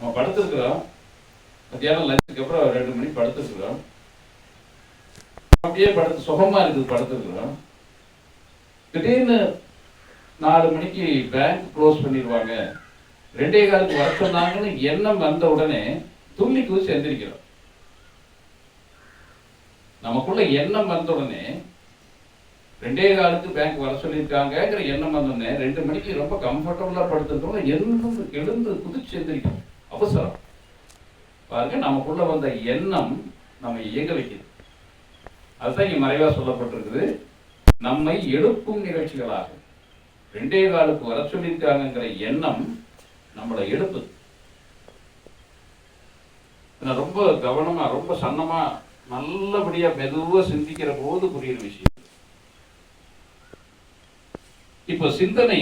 நம்ம படுத்துருக்குறோம் மத்தியானம் லஞ்சுக்கு அப்புறம் ரெண்டு மணி படுத்துருக்குறோம் அப்படியே படுத்து சுகமா இருக்குது படுத்துருக்குறோம் திடீர்னு நாலு மணிக்கு பேங்க் க்ளோஸ் பண்ணிடுவாங்க. ரெண்டே காலுக்கு வர சொன்னாங்கன்னு எண்ணம் வந்த உடனே துள்ளி குதிச்சு எந்திரிக்கிறோம் நமக்குள்ள எண்ணம் வந்த உடனே ரெண்டே காலுக்கு பேங்க் வர சொல்லியிருக்காங்கங்கிற எண்ணம் வந்த உடனே ரெண்டு மணிக்கு ரொம்ப கம்ஃபர்டபுளா படுத்துட்டோம் எழுந்து எழுந்து குதிச்சு எந்திரிக்கும் அவசரம். பாருங்க நமக்குள்ள வந்த எண்ணம் நம்ம இயங்க வைக்குது. அதுதான் இங்க மறைவா சொல்லப்பட்டிருக்குது. நம்மை எழுப்பும் நிகழ்ச்சிகளாக. ரெண்டே காலுக்கு வர சொல்லியிருக்காங்கிற எண்ணம் நம்மளை எழுப்புது நான் ரொம்ப கவனமா ரொம்ப சன்னமா நல்லபடியா மெதுவா சிந்திக்கிற போது புரியுற விஷயம். இப்போ சிந்தனை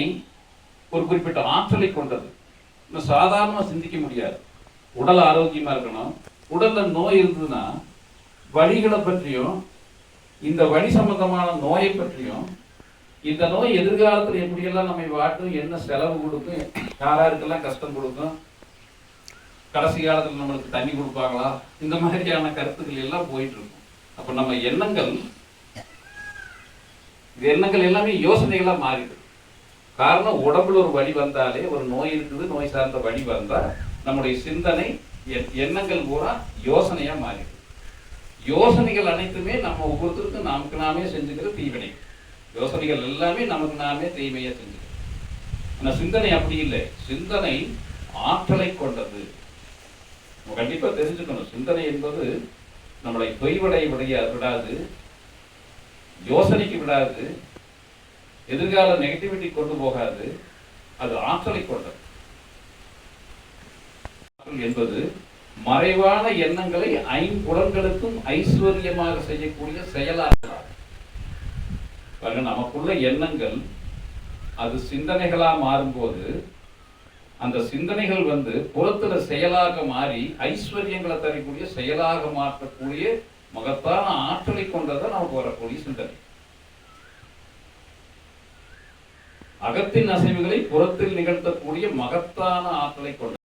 ஒரு குறிப்பிட்ட ஆற்றலை கொண்டது. இன்னும் சாதாரணமா சிந்திக்க முடியாது. உடல் ஆரோக்கியமா இருக்கணும். உடலில் நோய் இருந்ததுன்னா வழிகளை பற்றியும் இந்த வழி சம்பந்தமான நோயை பற்றியும் இந்த நோய் எதிர்காலத்தில் எப்படியெல்லாம் நம்மை வாட்டும் என்ன செலவு கொடுக்கும் யாராருக்கெல்லாம் கஷ்டம் கொடுக்கும் கடைசி காலத்தில் நம்மளுக்கு தண்ணி கொடுப்பாங்களா இந்த மாதிரியான கருத்துக்கள் எல்லாம் போயிட்டு இருக்கும் அப்ப நம்ம எண்ணங்கள் இது எண்ணங்கள் எல்லாமே யோசனைகளா மாறிடுது காரணம் உடம்புல ஒரு வழி வந்தாலே ஒரு நோய் இருக்குது நோய் சார்ந்த வழி வந்தால் நம்முடைய சிந்தனை எண்ணங்கள் பூரா யோசனையா மாறிடுது யோசனைகள் அனைத்துமே நம்ம ஒவ்வொருத்தருக்கும் நமக்கு நாமே செஞ்சுக்கிற தீவினை. யோசனைகள் எல்லாமே நமக்கு நாமே தீமையாக செஞ்சுக்கிறோம் ஆனா சிந்தனை அப்படி இல்லை. சிந்தனை ஆற்றலை கொண்டது. நம்ம கண்டிப்பா தெரிஞ்சுக்கணும். சிந்தனை என்பது நம்மளை தொய்வடைய விடையா விடாது யோசனைக்கு விடாது எதிர்கால நெகட்டிவிட்டி கொண்டு போகாது அது ஆற்றலை கொண்டது. ஆற்றல் என்பது மறைவான எண்ணங்களை ஐம்புலன்களுக்கும் ஐஸ்வர்யமாக செய்யக்கூடிய செயலாற்றலாகும் பாருங்க நமக்குள்ள எண்ணங்கள் அது சிந்தனைகளா மாறும்போது அந்த சிந்தனைகள் வந்து புறத்துல செயலாக மாறி ஐஸ்வர்யங்களை தரக்கூடிய செயலாக மாற்றக்கூடிய மகத்தான ஆற்றலை கொண்டதான் நமக்கு வரக்கூடிய சிந்தனை. அகத்தின் அசைவுகளை புறத்தில் நிகழ்த்தக்கூடிய மகத்தான ஆற்றலை கொண்ட